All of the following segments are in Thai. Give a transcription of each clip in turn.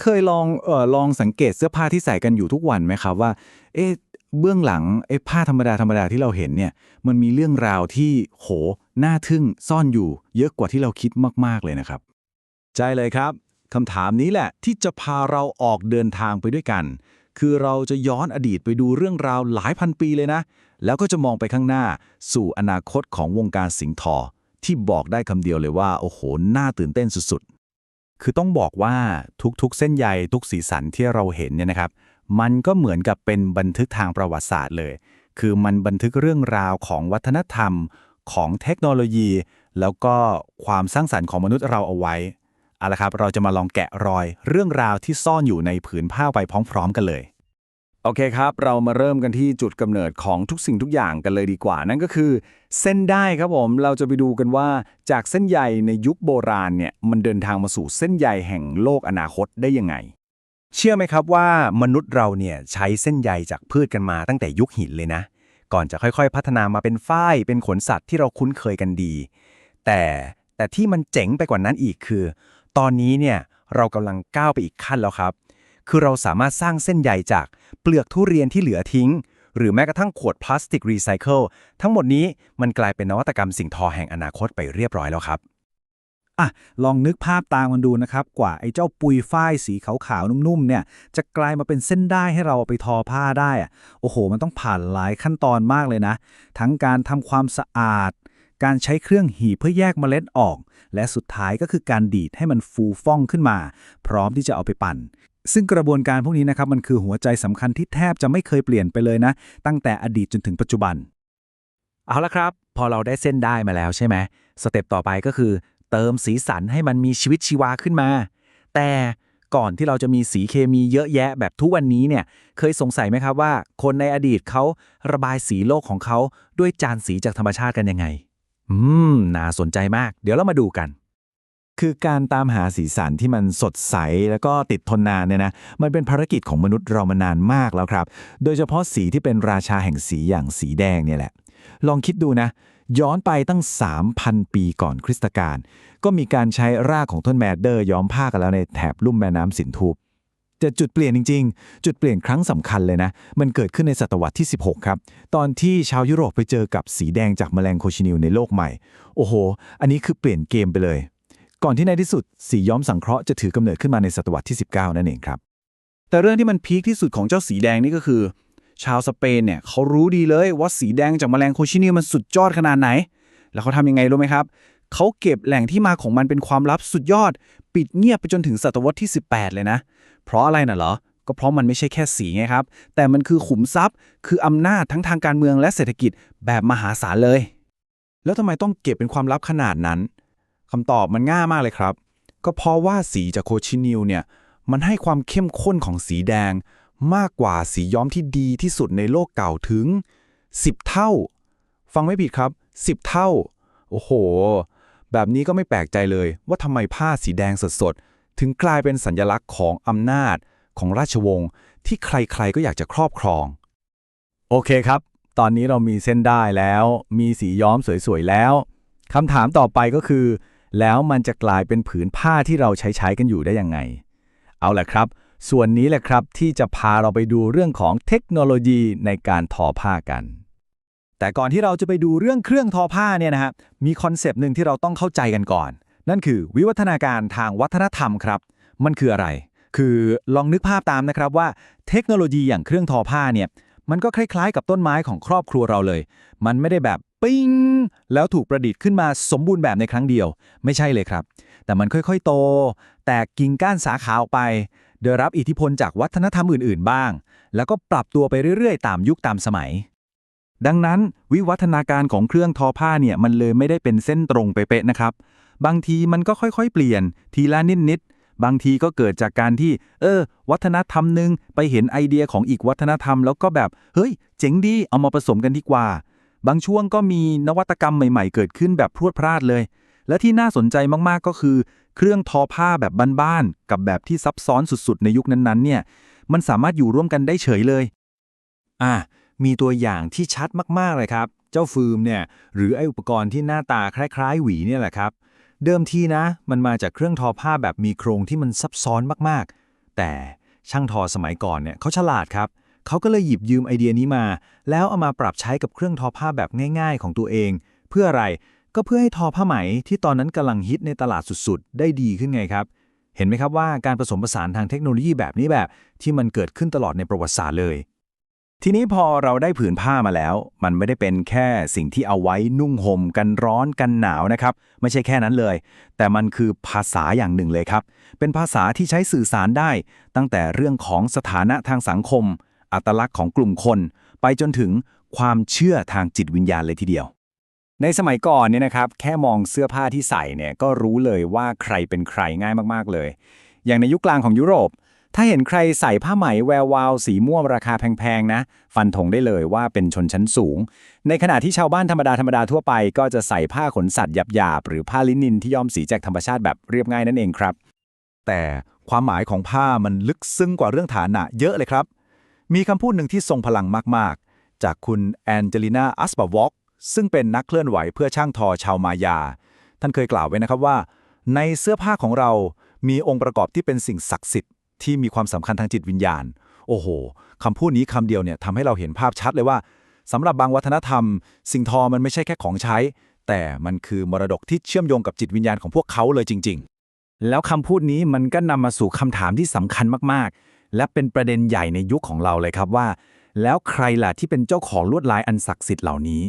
เคยลองเอ่อลองสังเกตเสื้อผ้าที่ใส่กันอยู่ทุกวันไหมครับว่า เอ๊ะเบื้องหลังไอ้ผ้าธรรมดาธรรมดาที่เราเห็นเนี่ย มันมีเรื่องราวที่โหน่าทึ่งซ่อนอยู่ เยอะกว่าที่เราคิดมาก ๆ เลยนะครับ ใช่เลยครับคำถามนี้แหละที่จะพาเราออกเดินทางไปด้วยกัน คือเราจะย้อนอดีตไปดูเรื่องราวหลายพันปีเลยนะ แล้วก็จะมองไปข้างหน้าสู่อนาคตของวงการสิงทอ ที่บอกได้คำเดียวเลยว่า โอ้โห น่าตื่นเต้นสุด คือต้องบอกว่าทุกๆ เส้นใยทุกสีสันที่เราเห็นเนี่ยนะครับ มันก็เหมือนกับเป็นบันทึกทางประวัติศาสตร์เลย คือมันบันทึกเรื่องราวของวัฒนธรรมของเทคโนโลยี แล้วก็ความสร้างสรรค์ของมนุษย์เราเอาไว้เอาละครับ เราจะมาลองแกะรอยเรื่องราวที่ซ่อนอยู่ในผืนผ้าไปพร้อม ๆ กันเลย โอเคครับ เรามาเริ่มกันที่จุดกำเนิดของทุกสิ่งทุกอย่างกันเลยดีกว่า นั่นก็คือ เส้นได้ครับผม เราจะไปดูกันว่าจากเส้นใยในยุคโบราณเนี่ยมันเดินทางมาสู่เส้นใยแห่งโลกอนาคตได้ยังไง เชื่อไหมครับว่ามนุษย์เราเนี่ยใช้เส้นใยจากพืชกันมาตั้งแต่ยุคหินเลยนะ ก่อนจะค่อยๆ พัฒนามาเป็นฝ้ายเป็นขนสัตว์ที่เราคุ้นเคยกันดี แต่แต่ที่มันเจ๋งไปกว่านั้นอีกคือ ตอนนี้เนี่ยเรากำลังก้าวไปอีกขั้นแล้วครับ คือเราสามารถสร้างเส้นใยจากเปลือกทุเรียนที่เหลือทิ้ง หรือแม้กระทั่งขวดพลาสติกรีไซเคิลทั้งหมดนี้มันกลายเป็นนวัตกรรมสิ่งทอแห่งอนาคตไปเรียบร้อยแล้วครับอะลองนึกภาพตามมันดูนะครับ กว่าไอ้เจ้าปุยฝ้ายสีขาวๆนุ่มๆเนี่ย จะกลายมาเป็นเส้นได้ให้เราเอาไปทอผ้าได้อะโอ้โห มันต้องผ่านหลายขั้นตอนมากเลยนะ ทั้งการทำความสะอาด การใช้เครื่องหีบเพื่อแยกเมล็ดออก และสุดท้ายก็คือการดีดให้มันฟูฟ่องขึ้นมา พร้อมที่จะเอาไปปั่น ซึ่งกระบวนการพวกนี้นะครับมันคือหัวใจสำคัญที่แทบจะไม่เคยเปลี่ยนไปเลยนะ ตั้งแต่อดีตจนถึงปัจจุบัน เอาละครับ พอเราได้เส้นได้มาแล้วใช่ไหมสเต็ปต่อไปก็คือ เติมสีสันให้มันมีชีวิตชีวาขึ้นมา แต่ก่อนที่เราจะมีสีเคมีเยอะแยะแบบทุกวันนี้เนี่ยเคยสงสัยไหมครับว่า คนในอดีตเขาระบายสีโลกของเขาด้วยจานสีจากธรรมชาติกันยังไง อืมน่าสนใจมาก เดี๋ยวเรามาดูกัน คือการตามหาสีสันที่มันสดใสแล้วก็ติดทนนานเนี่ยนะ มันเป็นภารกิจของมนุษย์เรามานานมากแล้วครับ โดยเฉพาะสีที่เป็นราชาแห่งสีอย่างสีแดงเนี่ยแหละ ลองคิดดูนะ ย้อนไปตั้ง 3,000 ปีก่อนคริสตกาลก็มีการใช้รากของต้นแมดเดอร์ย้อมผ้ากันแล้วในแถบลุ่มแม่น้ำสินธุปแต่จุดเปลี่ยนจริง ๆ จุดเปลี่ยนครั้งสำคัญเลยนะ มันเกิดขึ้นในศตวรรษที่ 16 ครับ ตอนที่ชาวยุโรปไปเจอกับสีแดงจากแมลงโคชินิลในโลกใหม่ โอ้โห อันนี้คือเปลี่ยนเกมไปเลย ก่อนที่ในที่สุด สีย้อมสังเคราะห์จะถือกำเนิดขึ้นมาในศตวรรษที่ 19 นั่นเองครับ แต่เรื่องที่มันพีคที่สุดของเจ้าสีแดงนี่ก็คือ ชาวสเปนเนี่ยเขารู้ดีเลยว่าสีแดงจากแมลงโคชินิลมันสุดยอดขนาดไหน แล้วเขาทำยังไงรู้ไหมครับเขาเก็บแหล่งที่มาของมันเป็นความลับสุดยอด ปิดเงียบไปจนถึงศตวรรษที่ 18 เลยนะ เพราะอะไรน่ะเหรอ ก็เพราะมันไม่ใช่แค่สีไงครับ แต่มันคือขุมทรัพย์ คืออำนาจทั้งทางการเมืองและเศรษฐกิจแบบมหาศาลเลย แล้วทำไมต้องเก็บเป็นความลับขนาดนั้น คำตอบมันง่ายมากเลยครับ ก็เพราะว่าสีจากโคชินิลเนี่ยมันให้ความเข้มข้นของสีแดง มากกว่าสีย้อมที่ดีที่สุดในโลกเก่าถึง 10 เท่า ฟังไม่ผิดครับ 10 เท่า โอ้โห แบบนี้ก็ไม่แปลกใจเลย ว่าทำไมผ้าสีแดงสดๆ ถึงกลายเป็นสัญลักษณ์ของอำนาจของราชวงศ์ที่ใครๆก็อยากจะครอบครอง โอเคครับ ตอนนี้เรามีเส้นได้แล้ว มีสีย้อมสวยๆแล้วคำถามต่อไปก็คือ แล้วมันจะกลายเป็นผืนผ้าที่เราใช้ใช้กันอยู่ได้ยังไง เอาละครับ ส่วนนี้แหละครับที่จะพาเราไปดูเรื่องของเทคโนโลยีในการทอผ้ากัน แต่ก่อนที่เราจะไปดูเรื่องเครื่องทอผ้าเนี่ยนะฮะมีคอนเซปต์หนึ่งที่เราต้องเข้าใจกันก่อน นั่นคือวิวัฒนาการทางวัฒนธรรมครับ มันคืออะไร คือลองนึกภาพตามนะครับว่า เทคโนโลยีอย่างเครื่องทอผ้าเนี่ยมันก็คล้ายๆ กับต้นไม้ของครอบครัวเราเลย มันไม่ได้แบบ ปิ้งแล้วถูกประดิษฐ์ขึ้นมาสมบูรณ์แบบในครั้งเดียว ไม่ใช่เลยครับ แต่มันค่อยๆ โต แตกกิ่งก้านสาขาออกไปโดยรับอิทธิพลจากวัฒนธรรมอื่นๆ บ้าง แล้วก็ปรับตัวไปเรื่อยๆ ตามยุคตามสมัย ดังนั้นวิวัฒนาการของเครื่องทอผ้าเนี่ยมันเลยไม่ได้เป็นเส้นตรงเป๊ะๆนะครับ บางทีมันก็ค่อยๆ เปลี่ยน ทีละนิดๆบางทีก็เกิดจากการที่ เออ วัฒนธรรมหนึ่งไปเห็นไอเดียของอีกวัฒนธรรม แล้วก็แบบ เฮ้ย เจ๋งดี เอามาผสมกันดีกว่า บางช่วงก็มีนวัตกรรมใหม่ๆ เกิดขึ้นแบบพรวดพราดเลย และที่น่าสนใจมากๆก็คือ เครื่องทอผ้าแบบบ้านๆกับแบบที่ซับซ้อนสุดๆ ในยุคนั้นๆเนี่ยมันสามารถอยู่ร่วมกันได้เฉยเลย อะมีตัวอย่างที่ชัดมากๆเลยครับ เจ้าฟืมเนี่ยหรือไออุปกรณ์ที่หน้าตาคล้ายๆ หวีเนี่ยแหละครับ เดิมทีนะ มันมาจากเครื่องทอผ้าแบบมีโครงที่มันซับซ้อนมากๆ แต่ช่างทอสมัยก่อนเนี่ยเขาฉลาดครับเขาก็เลยหยิบยืมไอเดียนี้มา แล้วเอามาปรับใช้กับเครื่องทอผ้าแบบง่าย ๆ ของตัวเอง เพื่ออะไรก็เพื่อให้ทอผ้าไหมที่ตอนนั้นกำลังฮิตในตลาดสุดๆ ได้ดีขึ้นไงครับ เห็นไหมครับว่าการผสมผสานทางเทคโนโลยีแบบนี้แบบ ที่มันเกิดขึ้นตลอดในประวัติศาสตร์เลย ทีนี้พอเราได้ผืนผ้ามาแล้ว มันไม่ได้เป็นแค่สิ่งที่เอาไว้นุ่งห่มกันร้อนกันหนาวนะครับ ไม่ใช่แค่นั้นเลย แต่มันคือภาษาอย่างหนึ่งเลยครับ เป็นภาษาที่ใช้สื่อสารได้ ตั้งแต่เรื่องของสถานะทางสังคม อัตลักษณ์ของกลุ่มคน ไปจนถึงความเชื่อทางจิตวิญญาณเลยทีเดียว ในสมัยก่อนเนี่ยนะครับ แค่มองเสื้อผ้าที่ใส่เนี่ยก็รู้เลยว่าใครเป็นใครง่ายมากๆเลย อย่างในยุคกลางของยุโรป ถ้าเห็นใครใส่ผ้าไหมแวววาว สีม่วงราคาแพงๆนะ ฟันธงได้เลยว่าเป็นชนชั้นสูง ในขณะที่ชาวบ้านธรรมดาธรรมดาทั่วไป ก็จะใส่ผ้าขนสัตว์หยาบๆหรือผ้าลินินที่ย้อมสีจากธรรมชาติแบบเรียบง่ายนั่นเองครับ แต่ความหมายของผ้ามันลึกซึ้งกว่าเรื่องฐานะเยอะเลยครับ มีคำพูดหนึ่งที่ทรงพลังมาก ๆ จากคุณแอนเจลินาอัสบาวอกซึ่งเป็นนักเคลื่อนไหวเพื่อช่างทอชาวมายา ท่านเคยกล่าวไว้นะครับว่า ในเสื้อผ้าของเรามีองค์ประกอบที่เป็นสิ่งศักดิ์สิทธิ์ที่มีความสำคัญทางจิตวิญญาณ โอ้โหคำพูดนี้คำเดียวเนี่ยทำให้เราเห็นภาพชัดเลยว่าสำหรับบางวัฒนธรรม สิ่งทอมันไม่ใช่แค่ของใช้ แต่มันคือมรดกที่เชื่อมโยงกับจิตวิญญาณของพวกเขาเลยจริง ๆ แล้วคำพูดนี้มันก็นำมาสู่คำถามที่สำคัญมากๆ และเป็นประเด็นใหญ่ในยุคของเราเลยครับว่า แล้วใครล่ะที่เป็นเจ้าของลวดลายอันศักดิ์สิทธิ์เหล่านี้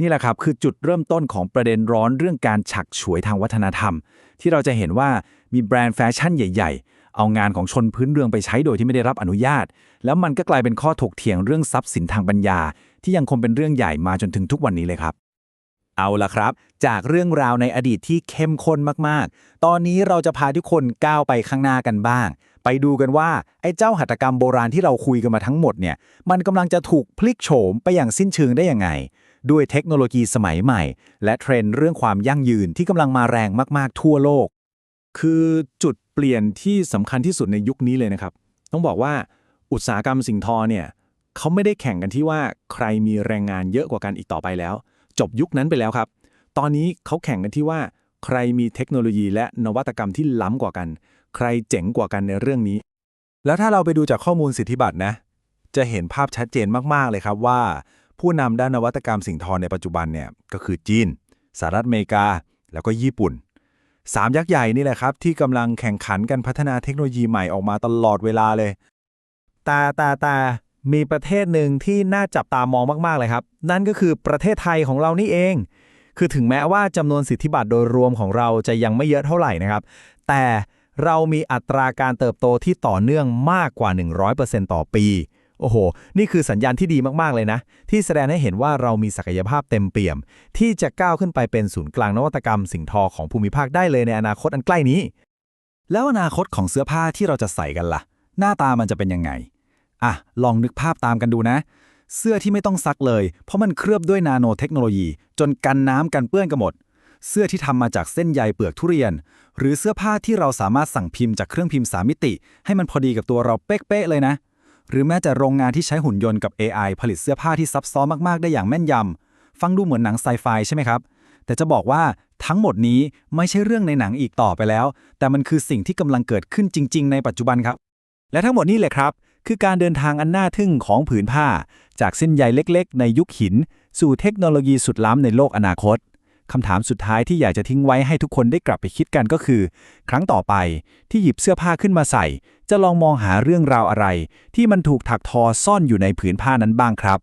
นี่แหละครับคือจุดเริ่มต้นของประเด็นร้อนเรื่องการฉักฉวยทางวัฒนธรรม ที่เราจะเห็นว่ามีแบรนด์แฟชั่นใหญ่ ๆ เอางานของชนพื้นเมืองไปใช้โดยที่ไม่ได้รับอนุญาต แล้วมันก็กลายเป็นข้อถกเถียงเรื่องทรัพย์สินทางปัญญา ที่ยังคงเป็นเรื่องใหญ่มาจนถึงทุกวันนี้เลยครับเอาละครับ จากเรื่องราวในอดีตที่เข้มข้นมาก ๆ ตอนนี้เราจะพาทุกคนก้าวไปข้างหน้ากันบ้าง ไปดูกันว่า ไอ้เจ้าหัตถกรรมโบราณที่เราคุยกันมาทั้งหมดเนี่ย มันกำลังจะถูกพลิกโฉมไปอย่างสิ้นเชิงได้ยังไง ด้วยเทคโนโลยีสมัยใหม่ และเทรนด์เรื่องความยั่งยืนที่กำลังมาแรงมาก ๆ ทั่วโลก คือจุดเปลี่ยนที่สำคัญที่สุดในยุคนี้เลยนะครับ ต้องบอกว่าอุตสาหกรรมสิ่งทอเนี่ยเขาไม่ได้แข่งกันที่ว่าใครมีแรงงานเยอะกว่ากันอีกต่อไปแล้ว จบยุคนั้นไปแล้วครับ ตอนนี้เขาแข่งกันที่ว่า ใครมีเทคโนโลยีและนวัตกรรมที่ล้ำกว่ากัน ใครเจ๋งกว่ากันในเรื่องนี้ แล้วถ้าเราไปดูจากข้อมูลสิทธิบัตรนะ จะเห็นภาพชัดเจนมาก ๆ เลยครับว่า ผู้นำด้านนวัตกรรมสิ่งทอในปัจจุบันเนี่ยก็คือจีนสหรัฐอเมริกา แล้วก็ญี่ปุ่นสามยักษ์ใหญ่นี่แหละครับ ที่กำลังแข่งขันกันพัฒนาเทคโนโลยีใหม่ออกมาตลอดเวลาเลย ตาตาตามีประเทศหนึ่งที่น่าจับตามองมาก ๆ เลยครับ นั่นก็คือประเทศไทยของเรานี่เอง คือถึงแม้ว่าจำนวนสิทธิบัตรโดยรวมของเราจะยังไม่เยอะเท่าไหร่นะครับ แต่ เรามีอัตราการเติบโตที่ต่อเนื่องมากกว่า 100%ต่อปี โอ้โห นี่คือสัญญาณที่ดีมากๆเลยนะ ที่แสดงให้เห็นว่าเรามีศักยภาพเต็มเปี่ยม ที่จะก้าวขึ้นไปเป็นศูนย์กลางนวัตกรรมสิ่งทอของภูมิภาคได้เลยในอนาคตอันใกล้นี้ แล้วอนาคตของเสื้อผ้าที่เราจะใส่กันล่ะ หน้าตามันจะเป็นยังไงอะลองนึกภาพตามกันดูนะ เสื้อที่ไม่ต้องซักเลย เพราะมันเคลือบด้วยนาโนเทคโนโลยี จนกันน้ำกันเปื้อนกันหมด เสื้อที่ทำมาจากเส้นใยเปลือกทุเรียน หรือเสื้อผ้าที่เราสามารถสั่งพิมพ์จากเครื่องพิมพ์สามมิติ ให้มันพอดีกับตัวเราเป๊ะๆเลยนะ หรือแม้แต่โรงงานที่ใช้หุ่นยนต์กับ AI ผลิตเสื้อผ้าที่ซับซ้อนมากๆ ได้อย่างแม่นยำฟังดูเหมือนหนังไซไฟใช่ไหมครับ แต่จะบอกว่าทั้งหมดนี้ไม่ใช่เรื่องในหนังอีกต่อไปแล้ว แต่มันคือสิ่งที่กำลังเกิดขึ้นจริง ๆ ในปัจจุบันครับ และทั้งหมดนี้เลยครับ คือการเดินทางอันน่าทึ่งของผืนผ้า จากเส้นใยเล็ก ๆ ในยุคหิน สู่เทคโนโลยีสุดล้ำในโลกอนาคต คำถามสุดท้ายที่อยากจะทิ้งไว้ให้ทุกคนได้กลับไปคิดกันก็คือ ครั้งต่อไปที่หยิบเสื้อผ้าขึ้นมาใส่ จะลองมองหาเรื่องราวอะไร ที่มันถูกถักทอซ่อนอยู่ในผืนผ้านั้นบ้างครับ